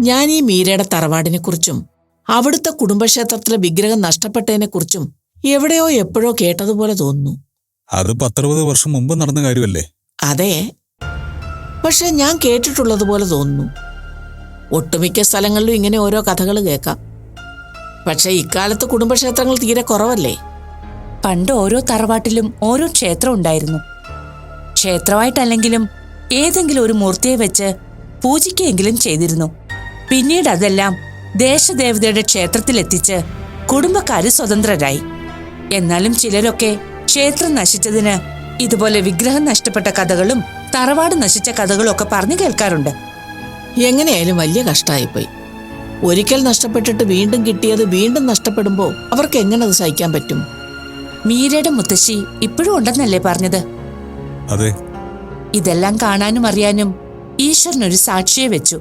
ഞാൻ ഈ മീരയുടെ തറവാടിനെ കുറിച്ചും അവിടുത്തെ കുടുംബക്ഷേത്രത്തിലെ വിഗ്രഹം നഷ്ടപ്പെട്ടതിനെ കുറിച്ചും എവിടെയോ എപ്പോഴോ കേട്ടതുപോലെ തോന്നുന്നു. അത് പത്തറുപത് വർഷം മുമ്പ് നടന്ന കാര്യമല്ലേ? അതെ. പക്ഷെ ഞാൻ കേട്ടിട്ടുള്ളതുപോലെ തോന്നുന്നു. ഒട്ടുമിക്ക സ്ഥലങ്ങളിലും ഇങ്ങനെ ഓരോ കഥകൾ കേൾക്കാം. പക്ഷെ ഇക്കാലത്ത് കുടുംബക്ഷേത്രങ്ങൾ തീരെ കുറവല്ലേ? പണ്ട് ഓരോ തറവാട്ടിലും ഓരോ ക്ഷേത്രം ഉണ്ടായിരുന്നു. ക്ഷേത്രമായിട്ടല്ലെങ്കിലും ഏതെങ്കിലും ഒരു മൂർത്തിയെ വെച്ച് പൂജിക്കുകയെങ്കിലും ചെയ്തിരുന്നു. പിന്നീട് അതെല്ലാം ദേശദേവതയുടെ ക്ഷേത്രത്തിലെത്തിച്ച് കുടുംബക്കാര് സ്വതന്ത്രരായി. എന്നാലും ചിലരൊക്കെ ക്ഷേത്രം നശിച്ചതിന് ഇതുപോലെ വിഗ്രഹം നഷ്ടപ്പെട്ട കഥകളും തറവാട് നശിച്ച കഥകളും ഒക്കെ പറഞ്ഞു കേൾക്കാറുണ്ട്. എങ്ങനെയായാലും വലിയ കഷ്ടമായിപ്പോയി ഒരിക്കൽ നഷ്ടപ്പെട്ടിട്ട് വീണ്ടും കിട്ടിയത് വീണ്ടും നഷ്ടപ്പെടുമ്പോൾ അവർക്ക് എങ്ങനെ അത് സഹിക്കാൻ പറ്റും? മീരയുടെ മുത്തശ്ശി ഇപ്പോഴും ഉണ്ടെന്നല്ലേ പറഞ്ഞത്? അതെ. ഇതെല്ലാം കാണാനും അറിയാനും ഈശ്വരനൊരു സാക്ഷിയെ വെച്ചു.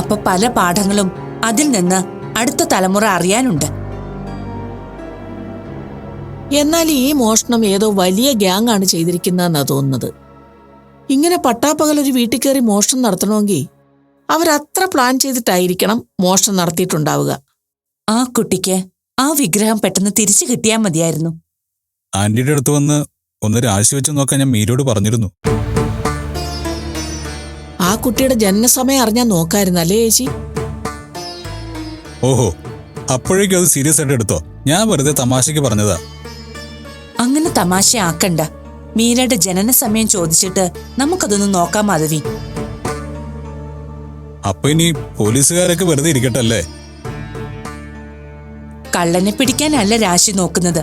അപ്പൊ പല പാഠങ്ങളും അതിൽ നിന്ന് അടുത്ത തലമുറ അറിയാനുണ്ട്. എന്നാൽ ഈ മോഷണം ഏതോ വലിയ ഗ്യാങ് ആണ് ചെയ്തിരിക്കുന്നതെന്നാ തോന്നുന്നത്. ഇങ്ങനെ പട്ടാപ്പകൽ ഒരു വീട്ടിൽ കയറി മോഷണം നടത്തണമെങ്കിൽ അവരത്ര പ്ലാൻ ചെയ്തിട്ടായിരിക്കണം മോഷണം നടത്തിയിട്ടുണ്ടാവുക. ആ കുട്ടിക്ക് ആ വിഗ്രഹം പെട്ടെന്ന് തിരിച്ചു കിട്ടിയാൽ മതിയായിരുന്നു. ആന്റിയുടെ അടുത്ത് വന്ന് ഒന്ന് രാശി വെച്ച് നോക്കാൻ ഞാൻ മീരോട് പറഞ്ഞിരുന്നു. കുട്ടിയുടെ ജനനസമയം അറിഞ്ഞാൽ നോക്കായിരുന്നല്ലേ ചേച്ചി? ഓഹോ അപ്പോഴേക്കും അത് സീരിയസ് ആയിട്ട് എടുത്തോ? ഞാൻ വെറുതെ തമാശക്ക് പറഞ്ഞതാ. അങ്ങനെ തമാശ ആക്കണ്ട മീരയുടെ ജനന സമയം ചോദിച്ചിട്ട് നമുക്കതൊന്ന് നോക്കാം മാധവി. അപ്പൊ ഇനി പോലീസുകാരൊക്കെ വെറുതെ ഇരിക്കട്ടല്ലേ? കള്ളനെ പിടിക്കാനല്ല രാശി നോക്കുന്നത്.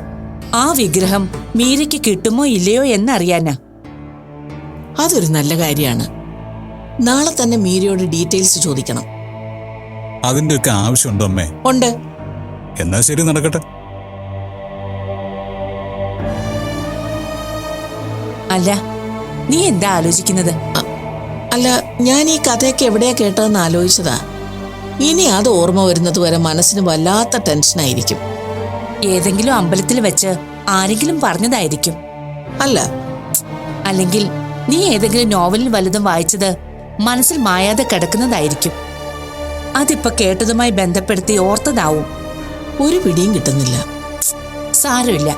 ആ വിഗ്രഹം മീരയ്ക്ക് കിട്ടുമോ ഇല്ലയോ എന്നറിയാനാ. അതൊരു നല്ല കാര്യമാണ്. നാളെ തന്നെ മീരയോട് ഡീറ്റെയിൽസ് ചോദിക്കണം. അതിന്റെ ഒക്കെ ആവശ്യമുണ്ടോ അമ്മേ? ഉണ്ട്. എന്നാ ശരി നടക്കട്ടെ. അല്ല നീ എന്താ ആലോചിക്കുന്നത്? അല്ല ഞാൻ ഈ കഥയൊക്കെ എവിടെയാ കേട്ടതെന്ന് ആലോചിച്ചതാ. ഇനി അത് ഓർമ്മ വരുന്നത് വരെ മനസ്സിന് വല്ലാത്ത ടെൻഷനായിരിക്കും. ഏതെങ്കിലും അമ്പലത്തിൽ വെച്ച് ആരെങ്കിലും പറഞ്ഞതായിരിക്കും. അല്ല. അല്ലെങ്കിൽ നീ ഏതെങ്കിലും നോവലിൽ വലുതും വായിച്ചത് മനസ്സിൽ മായാതെ കിടക്കുന്നതായിരിക്കും. അതിപ്പോ കേട്ടതുമായി ബന്ധപ്പെടുത്തി ഓർത്തതാവും. ഒരു പിടിയും കിട്ടുന്നില്ല. സാരമില്ല.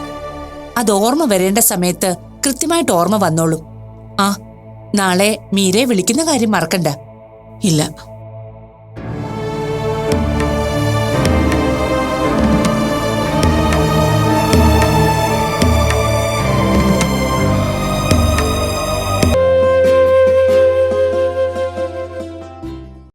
അത് ഓർമ്മ വരേണ്ട സമയത്ത് കൃത്യമായിട്ട് ഓർമ്മ വന്നോളും. ആ നാളെ മീരെ വിളിക്കുന്ന കാര്യം മറക്കണ്ട. ഇല്ല.